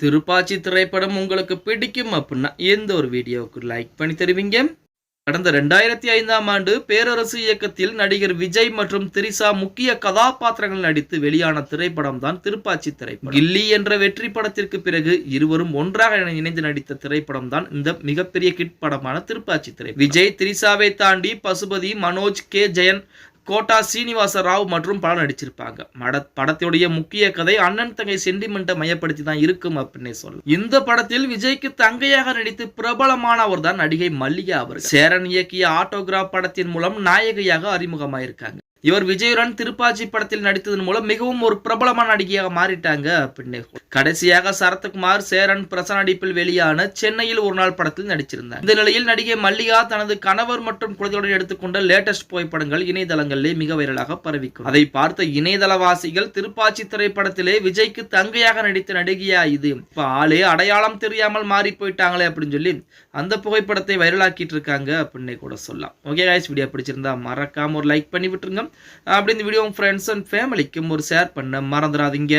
திருப்பாச்சி திரைப்படம் உங்களுக்கு பிடிக்கும் அப்படின்னா எந்த ஒரு வீடியோவுக்கு லைக் பண்ணி தருவீங்க? கடந்த ரெண்டாயிரத்தி ஐந்தாம் ஆண்டு பேரரசு இயக்கத்தில் நடிகர் விஜய் மற்றும் திரிசா முக்கிய கதாபாத்திரங்கள் நடித்து வெளியான திரைப்படம் தான் திருப்பாச்சி திரைப்படம். கில்லி என்ற வெற்றி படத்திற்கு பிறகு இருவரும் ஒன்றாக இணைந்து நடித்த திரைப்படம் தான் இந்த மிகப்பெரிய கிட் படமான திருப்பாச்சி திரைப்படம். விஜய் திரிசாவை தாண்டி பசுபதி மனோஜ் கே. ஜெயன் கோட்டா சீனிவாச ராவ் மற்றும் படம் நடிச்சிருப்பாங்க மட படத்துடைய முக்கிய கதை அண்ணன் தங்கை சென்டிமெண்ட்டை மையப்படுத்தி தான் இருக்கும் அப்படின்னே சொல்லலாம். இந்த படத்தில் விஜய்க்கு தங்கையாக நடித்து பிரபலமானவர் தான் நடிகை மல்லிகா அவர் சேரன் இயக்கிய ஆட்டோகிராஃப் படத்தின் மூலம் நாயகியாக அறிமுகமாயிருக்காங்க. இவர் விஜயுடன் திருப்பாச்சி படத்தில் நடித்ததன் மூலம் மிகவும் ஒரு பிரபலமான நடிகையாக மாறிட்டாங்க. அப்படின்னு கடைசியாக சரத்குமார் சேரன் பிரசன் நடிப்பில் வெளியான சென்னையில் ஒரு நாள் படத்தில் நடிச்சிருந்தார். இந்த நிலையில் நடிகை மல்லிகா தனது கணவர் மற்றும் குழந்தையுடன் எடுத்துக்கொண்ட லேட்டஸ்ட் புகைப்படங்கள் இணையதளங்களிலே மிக வைரலாக பரவிக்கும். அதை பார்த்த இணையதளவாசிகள் திருப்பாச்சி திரைப்படத்திலே விஜய்க்கு தங்கையாக நடித்த நடிகையா இது? இப்ப ஆளே அடையாளம் தெரியாமல் மாறி போயிட்டாங்களே அப்படின்னு சொல்லி அந்த புகைப்படத்தை வைரலாக்கிட்டு இருக்காங்க. அப்படின்னு கூட சொல்லலாம். ஓகே guys வீடியோ பிடிச்சிருந்தா மறக்காம ஒரு லைக் பண்ணி விட்டுருங்க. அப்படி இந்த வீடியோ உங்கள் ஃப்ரெண்ட்ஸ் அண்ட் ஃபேமிலிக்கும் ஒரு ஷேர் பண்ண மறந்துடாதீங்க